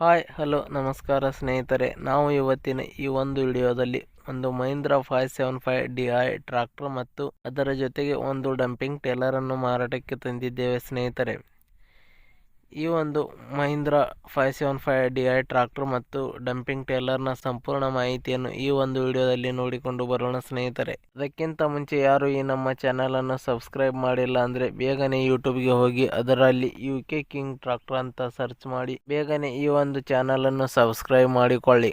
Hi, hello, ನಮಸ್ಕಾರ ಸ್ನೇಹಿತರೆ. ನಾವು ಇವತ್ತಿನ ಈ ಒಂದು ವಿಡಿಯೋದಲ್ಲಿ ಒಂದು Mahindra five seven five D I tractor ಮತ್ತು ಅದರ ಜೊತೆಗೆ ಒಂದು ಡಂಪಿಂಗ್ ಟೇಲರನ್ನು ಮಾರಾಟಕ್ಕೆ ತಂದಿದ್ದೇವೆ ಸ್ನೇಹಿತರೆ. ಈ ಒಂದು Mahindra five seven five D I tractor ಮತ್ತು ಡಂಪಿಂಗ್ ಟೇಲರ್ನ ಸಂಪೂರ್ಣ ಮಾಹಿತಿಯನ್ನು ಈ ಒಂದು ವಿಡಿಯೋದಲ್ಲಿ ನೋಡಿಕೊಂಡು ಬರೋಣ ಸ್ನೇಹಿತರೆ. ಅದಕ್ಕಿಂತ ಮುಂಚೆ ಯಾರು ಈ ನಮ್ಮ ಚಾನಲನ್ನು ಸಬ್ಸ್ಕ್ರೈಬ್ ಮಾಡಿಲ್ಲ ಅಂದರೆ ಬೇಗನೆ ಯೂಟ್ಯೂಬ್ಗೆ ಹೋಗಿ ಅದರಲ್ಲಿ ಯು ಕೆ ಕಿಂಗ್ ಟ್ರಾಕ್ಟರ್ ಅಂತ ಸರ್ಚ್ ಮಾಡಿ ಬೇಗನೆ ಈ ಒಂದು ಚಾನಲನ್ನು ಸಬ್ಸ್ಕ್ರೈಬ್ ಮಾಡಿಕೊಳ್ಳಿ.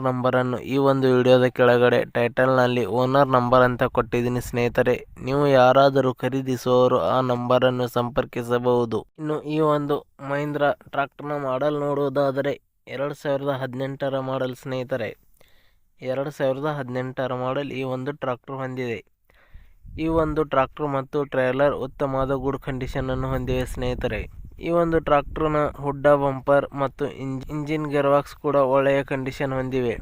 ನಂಬರ್ ಅನ್ನು ಈ ಒಂದು ವಿಡಿಯೋದ ಕೆಳಗಡೆ ಟೈಟಲ್ನಲ್ಲಿ ಓನರ್ ನಂಬರ್ ಅಂತ ಕೊಟ್ಟಿದ್ದೀನಿ ಸ್ನೇಹಿತರೆ, ನೀವು ಯಾರಾದರೂ ಖರೀದಿಸುವವರು ಆ ನಂಬರನ್ನು ಸಂಪರ್ಕಿಸಬಹುದು. ಇನ್ನು ಈ ಒಂದು ಮಹೀಂದ್ರ ಟ್ರಾಕ್ಟರ್ನ ಮಾಡಲ್ ನೋಡುವುದಾದರೆ ಎರಡು ಸಾವಿರದ ಹದಿನೆಂಟರ ಮಾಡಲ್ ಸ್ನೇಹಿತರೆ. ಎರಡು ಸಾವಿರದ ಹದಿನೆಂಟರ ಮಾಡಲ್ ಈ ಒಂದು ಟ್ರಾಕ್ಟರ್ ಹೊಂದಿದೆ. ಈ ಒಂದು ಟ್ರಾಕ್ಟರ್ ಮತ್ತು ಟ್ರೇಲರ್ ಉತ್ತಮವಾದ ಗುಡ್ ಕಂಡೀಷನ್ ಅನ್ನು ಹೊಂದಿವೆ ಸ್ನೇಹಿತರೆ. ಈ ಒಂದು ಟ್ರಾಕ್ಟರ್ನ ಹುಡ್ಡ, ಬಂಪರ್ ಮತ್ತು ಇಂಜಿನ್ ಗೇರ್ಬಾಕ್ಸ್ ಕೂಡ ಒಳ್ಳೆಯ ಕಂಡೀಷನ್ ಹೊಂದಿವೆ.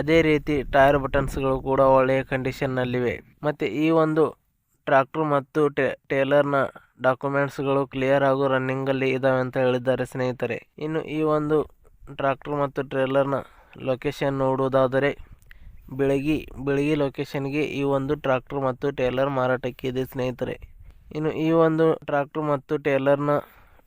ಅದೇ ರೀತಿ ಟೈರ್ ಬಟನ್ಸ್ಗಳು ಕೂಡ ಒಳ್ಳೆಯ ಕಂಡೀಷನ್ನಲ್ಲಿವೆ. ಮತ್ತು ಈ ಒಂದು ಟ್ರಾಕ್ಟರ್ ಮತ್ತು ಟೇಲರ್ನ ಡಾಕ್ಯುಮೆಂಟ್ಸ್ಗಳು ಕ್ಲಿಯರ್ ಹಾಗೂ ರನ್ನಿಂಗಲ್ಲಿ ಇದ್ದಾವೆ ಅಂತ ಹೇಳಿದ್ದಾರೆ ಸ್ನೇಹಿತರೆ. ಇನ್ನು ಈ ಒಂದು ಟ್ರಾಕ್ಟರ್ ಮತ್ತು ಟ್ರೇಲರ್ನ ಲೊಕೇಶನ್ ನೋಡುವುದಾದರೆ, ಬೆಳಗಿ ಬೆಳಗಿ ಲೊಕೇಶನ್ಗೆ ಈ ಒಂದು ಟ್ರಾಕ್ಟರ್ ಮತ್ತು ಟೇಲರ್ ಮಾರಾಟಕ್ಕೆ ಇದೆ ಸ್ನೇಹಿತರೆ. ಇನ್ನು ಈ ಒಂದು ಟ್ರಾಕ್ಟರ್ ಮತ್ತು ಟೇಲರ್ನ